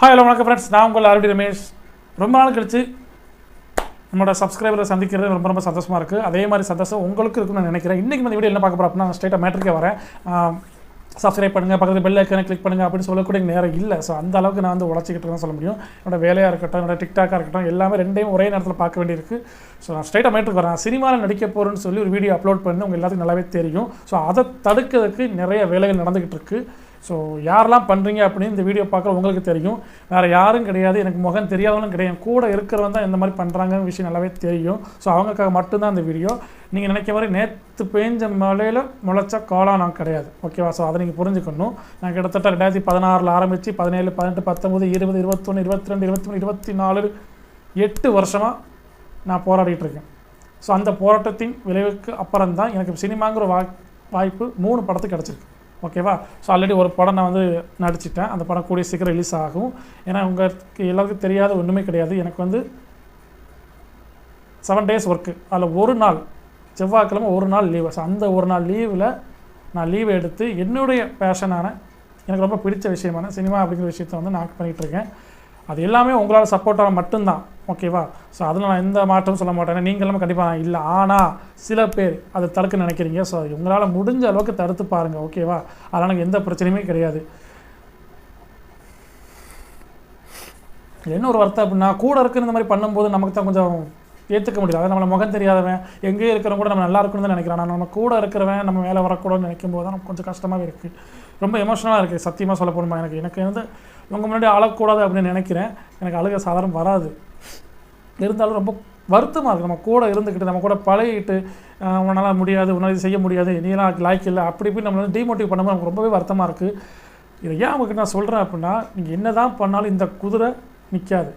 Hi hello வணக்கம் friends நான் உங்கள் ஆர்டி ரமேஷ். ரொம்ப நாள் கழிச்சு நம்மளோட சப்ஸ்கிரைபரை சந்திக்கிறது ரொம்ப ரொம்ப சந்தோஷமாக இருக்குது அதே மாதிரி சந்தோஷம் உங்களுக்கு இருக்குன்னு நான் நினைக்கிறேன். இன்றைக்கி இந்த வீடியோ என்ன பார்க்க போகிறோம் அப்படின்னா ஸ்ட்ரைட்டாக மேட்ருக்கே வரேன். சப்ஸ்கிரைப் பண்ணுங்கள் பக்கத்தில் பெல் ஐக்கனை கிளிக் பண்ணுங்கள் அப்படின்னு சொல்லக்கூடிய நேரம் இல்லை. ஸோ அந்த அளவுக்கு நான் வந்து உழைச்சிக்கிட்டு தான் சொல்ல முடியும். என்னோட வேலையாக இருக்கட்டும் என்னோட டிக்டாக்காக இருக்கட்டும் எல்லாமே ரெண்டையும் ஒரே நேரத்தில் பார்க்க வேண்டியிருக்கு. ஸோ நான் ஸ்ட்ரைட்டாக மேட்ருக்கு வரேன். சினிமாவில் நடிக்க போகிறேன்னு சொல்லி ஒரு வீடியோ அப்லோட் பண்ணி உங்கள் எல்லாத்துக்கும் நல்லாவே தெரியும். ஸோ அதை தடுக்கிறதுக்கு நிறைய வேலைகள் நடந்துக்கிட்டு இருக்குது ஸோ யாரெல்லாம் பண்ணுறீங்க அப்படின்னு இந்த வீடியோ பார்க்குற உங்களுக்கு தெரியும். வேறு யாரும் கிடையாது. எனக்கு முகம் தெரியாதவங்களும் கிடையாது. கூட இருக்கிறவன் தான் இந்த மாதிரி பண்ணுறாங்கன்னு விஷயம் நல்லாவே தெரியும். ஸோ அவங்களுக்காக மட்டும்தான் இந்த வீடியோ நீங்கள் நினைக்க மாதிரி நேற்று பேஞ்ச மழையில் முளைச்ச காலம் நான் கிடையாது. ஓகேவா ஸோ அதை நீங்கள் புரிஞ்சுக்கணும். நான் கிட்டத்தட்ட ரெண்டாயிரத்தி பதினாறில் ஆரம்பித்து பதினேழு பதினெட்டு பத்தொம்பது இருபது இருபத்தொன்று இருபத்தி ரெண்டு இருபத்தி மூணு இருபத்தி நாலு எட்டு வருஷமாக நான் போராடிட்டுருக்கேன் ஸோ அந்த போராட்டத்தின் விளைவுக்கு அப்புறம் தான் எனக்கு சினிமாங்கிற வாய் வாய்ப்பு மூணு படத்துக்கு கிடச்சிருக்கு. ஓகேவா? ஸோ ஆல்ரெடி ஒரு படம் நான் வந்து நடிச்சிட்டேன். அந்த படம் கூடிய சீக்கிரம் ரிலீஸ் ஆகும். ஏன்னா உங்களுக்கு எல்லாருக்கும் தெரியாத ஒன்றுமே கிடையாது. எனக்கு வந்து செவன் டேஸ் ஒர்க்கு அதில் ஒரு நாள் செவ்வாய்க்கிழமை ஒரு நாள் லீவு ஸோ அந்த ஒரு நாள் லீவில் நான் லீவ் எடுத்து என்னுடைய பேஷனான எனக்கு ரொம்ப பிடிச்ச விஷயமான சினிமா அப்படிங்கிற விஷயத்த வந்து நான் பண்ணிகிட்டு இருக்கேன். அது எல்லாமே உங்களால் சப்போர்ட்டாக மட்டும்தான் ஓகேவா ஸோ அதில் நான் எந்த மாற்றமும் சொல்ல மாட்டேன். நீங்களும் கண்டிப்பாக இல்லை. ஆனால் சில பேர் அதை தடுக்க நினைக்கிறீங்க. ஸோ உங்களால் முடிஞ்ச அளவுக்கு தடுத்து பாருங்கள் ஓகேவா அதனால் எனக்கு எந்த பிரச்சனையுமே கிடையாது. என்ன ஒரு வார்த்தை அப்படின்னா கூட இருக்குன்னு இந்த மாதிரி பண்ணும்போது நமக்கு தான் கொஞ்சம் ஏற்றுக்க முடியல. அதாவது நம்மளை முகம் தெரியாதவன் எங்கேயே இருக்கிறவங்க கூட நம்ம நல்லா இருக்கணும்னு நினைக்கிறான். நினைக்கிறேன் ஆனால் நம்ம கூட இருக்கிறவன் நம்ம மேலே வரக்கூடாதுன்னு நினைக்கும் போது தான் நமக்கு கொஞ்சம் கஷ்டமாகவே இருக்குது ரொம்ப எமோஷனலாக இருக்குது சத்தியமாக சொல்ல போகணுமா எனக்கு எனக்கு வந்து இவங்க முன்னாடி அழக்கூடாது அப்படின்னு நினைக்கிறேன். எனக்கு அழுக சாதாரணம் வராது. இருந்தாலும் ரொம்ப வருத்தமாக இருக்குது நம்ம கூட இருந்துக்கிட்டு நம்ம கூட பழகிட்டு உன்னால் முடியாது உன்னால் செய்ய முடியாது நீலாம் லாய்க்கு இல்லை அப்படி இப்படி நம்மளை டிமோட்டிவ் பண்ணும்போது நமக்கு ரொம்பவே வருத்தமாக இருக்குது இதை ஏன் உங்களுக்கு நான் சொல்கிறேன் அப்படின்னா நீங்கள் என்ன தான் பண்ணாலும் இந்த குதிரை நிற்காது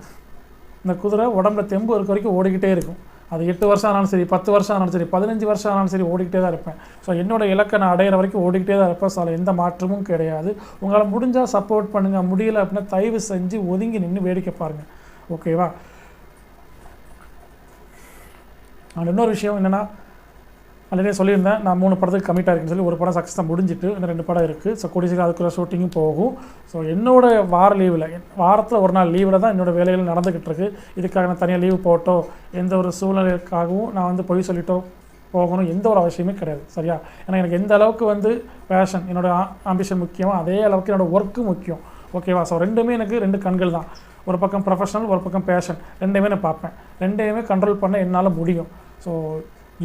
இந்த குதிரை உடம்புல தெம்பு இருக்க வரைக்கும் ஓடிக்கிட்டே இருக்கும். அது எட்டு வருஷம் ஆனாலும் சரி பத்து வருஷம் ஆனாலும் சரி பதினஞ்சு வருஷம் ஆனாலும் சரி ஓடிக்கிட்டே தான் இருப்பேன். ஸோ என்னோட இலக்கை நான் அடையிற வரைக்கும் ஓடிக்கிட்டே தான் இருப்பேன். ஸோ அதில் எந்த மாற்றமும் கிடையாது. உங்களால் முடிஞ்சால் சப்போர்ட் பண்ணுங்கள் முடியல அப்படின்னா தயவு செஞ்சு ஒதுங்கி நின்று வேடிக்கை பாருங்கள் ஓகேவா அண்ட் இன்னொரு விஷயம் என்னென்னா ஆல்ரெடி சொல்லியிருந்தேன் நான் மூணு படத்துக்கு கம்மிட்டாக இருக்குன்னு சொல்லி ஒரு படம் சக்ஸஸ் முடிஞ்சிட்டு இன்னும் ரெண்டு படம் இருக்குது ஸோ கூடிய சீக்கிரம் அதுக்குள்ள ஷூட்டிங்கும் போகும். ஸோ என்னோடய வார லீவில் வாரத்தில் ஒரு நாள் லீவில் தான் என்னோட வேலைகள் நடந்துக்கிட்டு இருக்கு. இதுக்காக நான் தனியாக லீவு போட்டோ எந்த ஒரு சூழ்நிலைக்காகவும் நான் வந்து பொய் சொல்லிட்டோ போகணும் எந்த ஒரு அவசியமே கிடையாது சரியா? ஏன்னா எனக்கு எந்த அளவுக்கு வந்து பேஷன் என்னோட ஆம்பிஷன் முக்கியம் அதே அளவுக்கு என்னோடய ஒர்க்கு முக்கியம். ஓகேவா ஸோ ரெண்டுமே எனக்கு ரெண்டு கண்கள் தான். ஒரு பக்கம் ப்ரொஃபஷனல் ஒரு பக்கம் பேஷன் ரெண்டையுமே நான் பார்ப்பேன். ரெண்டையுமே கண்ட்ரோல் பண்ண என்னால் முடியும். ஸோ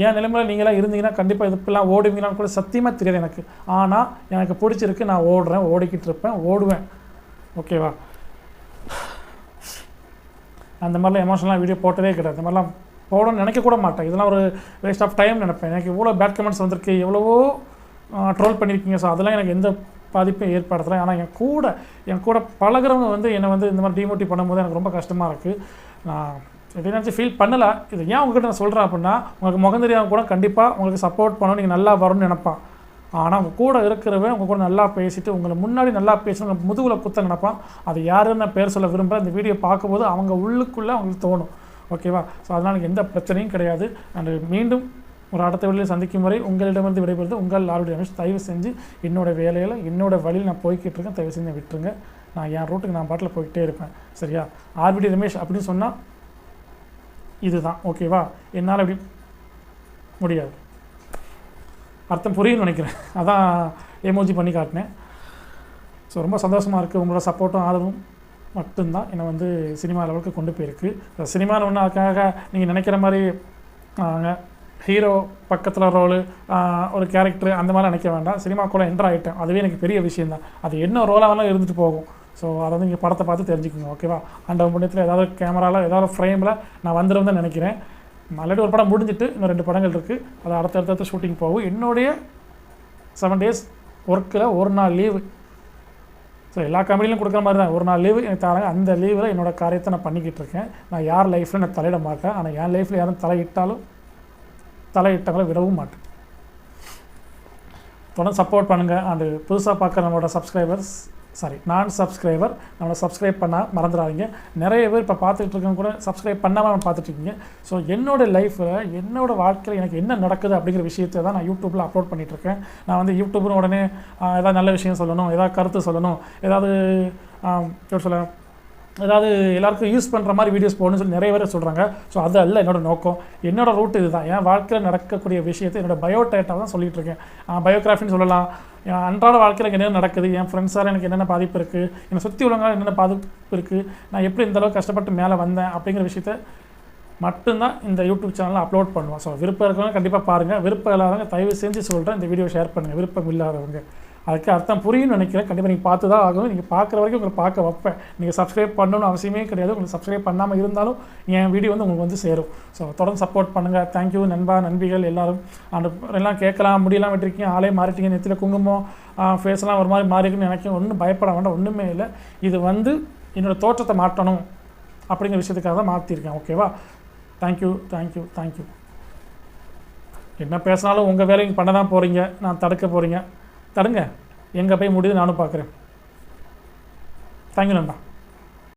என் நிலைமையில் நீங்களாம் இருந்தீங்கன்னா கண்டிப்பாக இதுக்கெல்லாம் ஓடுவீங்களான்னு கூட சத்தியமாக தெரியாது எனக்கு. ஆனால் எனக்கு பிடிச்சிருக்கு நான் ஓடுறேன் ஓடிக்கிட்டு இருப்பேன் ஓடுவேன். ஓகேவா? அந்த மாதிரிலாம் எமோஷனலாக வீடியோ போட்டதே கிடையாது. இந்த மாதிரிலாம் போடணும்னு நினைக்க கூட மாட்டேன். இதெல்லாம் ஒரு வேஸ்ட் ஆஃப் டைம் நினைப்பேன். எனக்கு இவ்வளோ பேட் கமெண்ட்ஸ் வந்திருக்கு எவ்வளவோ ட்ரோல் பண்ணியிருக்கீங்க ஸோ அதெல்லாம் எனக்கு எந்த பாதிப்பும் ஏற்படுத்தலை. ஆனால் என் கூட என் கூட பழகிறவங்க வந்து என்னை வந்து இந்த மாதிரி டிமோட்டிவ் பண்ணும்போது எனக்கு ரொம்ப கஷ்டமாக இருக்குது நான் எப்படி நினச்சி ஃபீல் பண்ணலை இது ஏன் உங்ககிட்ட நான் சொல்கிறேன் அப்படின்னா உங்களுக்கு முகம் தெரியாமல் கூட கண்டிப்பாக உங்களுக்கு சப்போர்ட் பண்ணணும் நீங்கள் நல்லா வரணும்னு நினைப்பான். ஆனால் உங்கள் கூட இருக்கிறவன் உங்கள் கூட நல்லா பேசிட்டு உங்களை முன்னாடி நல்லா பேசணும் முதுகில் குத்த நினைப்பான். அது யாருன்னு நான் பேர் சொல்ல விரும்புகிறேன் இந்த வீடியோ பார்க்கும்போது அவங்க உள்ளுக்குள்ளே அவங்களுக்கு தோணும். ஓகேவா ஸோ அதனால் எனக்கு எந்த பிரச்சனையும் கிடையாது. அண்ட் மீண்டும் ஒரு அடுத்த வழியில் சந்திக்கும் வரை உங்களிடமிருந்து விடைபெறுது உங்கள் ஆளுடைய ரமேஷ். தயவு செஞ்சு என்னோட வேலையில் என்னோடய வழியில் நான் போய்கிட்டு இருக்கேன். தயவு செஞ்சு விட்டுருங்க. நான் என் ரூட்டுக்கு நான் பாட்டில் போய்கிட்டே இருப்பேன். சரியா? ஆர்பிடி ரமேஷ் அப்படின்னு சொன்னால் இதுதான். ஓகேவா என்னால் அப்படி முடியாது. அர்த்தம் புரியும்னு நினைக்கிறேன். அதான் எமோஜி பண்ணி காட்டினேன். ஸோ ரொம்ப சந்தோஷமாக இருக்குது உங்களோட சப்போர்ட்டும் ஆதரவும் மட்டும்தான் என்னை வந்து சினிமா லெவலுக்கு கொண்டு போயிருக்கு. சினிமாவில் ஒன்று அதுக்காக நீங்கள் நினைக்கிற மாதிரி ஹீரோ பக்கத்தில் ரோலு ஒரு கேரக்டர் அந்த மாதிரி நினைக்க வேண்டாம். சினிமாக்குள்ளே என்ட்ரு ஆகிட்டேன் அதுவே எனக்கு பெரிய விஷயம் தான் அது என்ன ரோலாக வேணாலும் இருந்துட்டு போகும். ஸோ அதை வந்து நீங்கள் படத்தை பார்த்து தெரிஞ்சுக்கோங்க ஓகேவா அந்த புண்ணியத்தில் ஏதாவது கேமராவில் ஏதாவது ஃப்ரேமில் நான் வந்துடும் தான் நினைக்கிறேன். ஆல்ரெடி ஒரு படம் முடிஞ்சிட்டு இன்னும் ரெண்டு படங்கள் இருக்குது அது அடுத்த அடுத்தடுத்த ஷூட்டிங் போகும். என்னுடைய செவன் டேஸ் ஒர்க்கில் ஒரு நாள் லீவு ஸோ எல்லா கம்பெனிலும் கொடுக்குற மாதிரி தான். ஒரு நாள் லீவு எனக்கு தராங்க. அந்த லீவில் என்னோடய காரியத்தை நான் பண்ணிக்கிட்டு இருக்கேன். நான் யார் லைஃப்பில் நான் தலையிட மாட்டேன். ஆனால் என் லைஃப்பில் யாரும் தலையிட்டாலும் தலையிட்டவங்களை விடவும் மாட்டேன். தொடர்ந்து சப்போர்ட் பண்ணுங்கள் அண்டு புதுசாக பார்க்குற நம்மளோட சப்ஸ்கிரைபர்ஸ் சாரி நான் சப்ஸ்கிரைபர் நம்மளை சப்ஸ்கிரைப் பண்ண மறந்துடாதீங்க. நிறைய பேர் இப்போ பார்த்துட்டு இருக்கவங்க கூட சப்ஸ்கிரைப் பண்ணாமல் பார்த்துட்டு இருக்கீங்க. ஸோ என்னோட லைஃப்பில் என்னோடய வாழ்க்கையில் எனக்கு என்ன நடக்குது அப்படிங்கிற விஷயத்தை தான் நான் யூடியூப்பில் அப்லோட் பண்ணிகிட்ருக்கேன் இருக்கேன். நான் வந்து யூடியூப்னு உடனே ஏதாவது நல்ல விஷயம் சொல்லணும் ஏதாவது கருத்து சொல்லணும் ஏதாவது எப்படி சொல்ல அதாவது எல்லாருக்கும் யூஸ் பண்ணுற மாதிரி வீடியோஸ் போகணும்னு சொல்லி நிறைய பேர் சொல்கிறாங்க ஸோ அது அல்ல என்னோடய நோக்கம். என்னோடய ரூட் இதுதான். என் வாழ்க்கையில் நடக்கக்கூடிய விஷயத்தை என்னோடய பயோடேட்டாக தான் சொல்லிகிட்டு இருக்கேன். பயோகிராஃபின்னு சொல்லலாம். என் அன்றாட வாழ்க்கையில் எனக்கு என்னென்ன நடக்குது? என் ஃப்ரெண்ட்ஸால் எனக்கு என்னென்ன பாதிப்பு இருக்குது என்னை சுற்றி உள்ளவங்களால் என்னென்ன பாதிப்பு இருக்குது நான் எப்படி இந்த அளவுக்கு கஷ்டப்பட்டு மேலே வந்தேன்? அப்படிங்கிற விஷயத்த மட்டும்தான் இந்த யூடியூப் சேனலில் அப்லோட் பண்ணுவோம். ஸோ விருப்பம் இருக்கிறவங்க கண்டிப்பாக பாருங்கள் விருப்பம் இல்லாதவங்க தயவு செஞ்சு சொல்கிறேன் இந்த வீடியோ ஷேர் பண்ணுங்கள் விருப்பம் இல்லாதவங்க. அதுக்கு அர்த்தம் புரியும்னு நினைக்கிறேன். கண்டிப்பாக நீங்கள் பார்த்து தான் ஆகணும். நீங்கள் பார்க்குற வரைக்கும் உங்களை பார்க்க வைப்பேன். நீங்கள் சப்ஸ்கிரைப் பண்ணணும்னு அவசியமே கிடையாது. உங்களுக்கு சப்ஸ்கிரைப் பண்ணாமல் இருந்தாலும் என் வீடியோ வந்து உங்களுக்கு வந்து சேரும். ஸோ தொடர்ந்து சப்போர்ட் பண்ணுங்கள் தேங்க்யூ நண்பா நண்பிகள் எல்லாரும். அந்த எல்லாம் கேட்கலாம் முடியலாம் விட்டுருக்கீங்க. ஆளே மாறிட்டீங்க. நெத்தியில் குங்குமம் ஃபேஸ்லாம் ஒரு மாதிரி மாறிக்குன்னு நினைக்கும் ஒன்றும் பயப்பட வேண்டாம். ஒன்றுமே இல்லை. இது வந்து என்னோடய தோற்றத்தை மாற்றணும் அப்படிங்கிற விஷயத்துக்காக தான் மாற்றிருக்கேன் ஓகேவா தேங்க்யூ தேங்க்யூ தேங்க்யூ என்ன பேசினாலும் உங்கள் வேலையும் பண்ண தான் போகிறீங்க நான் தடுக்க போகிறீங்க தடுங்க. எங்கே போய் முடியுது நானும் பார்க்குறேன் தேங்க்யூ நண்பா.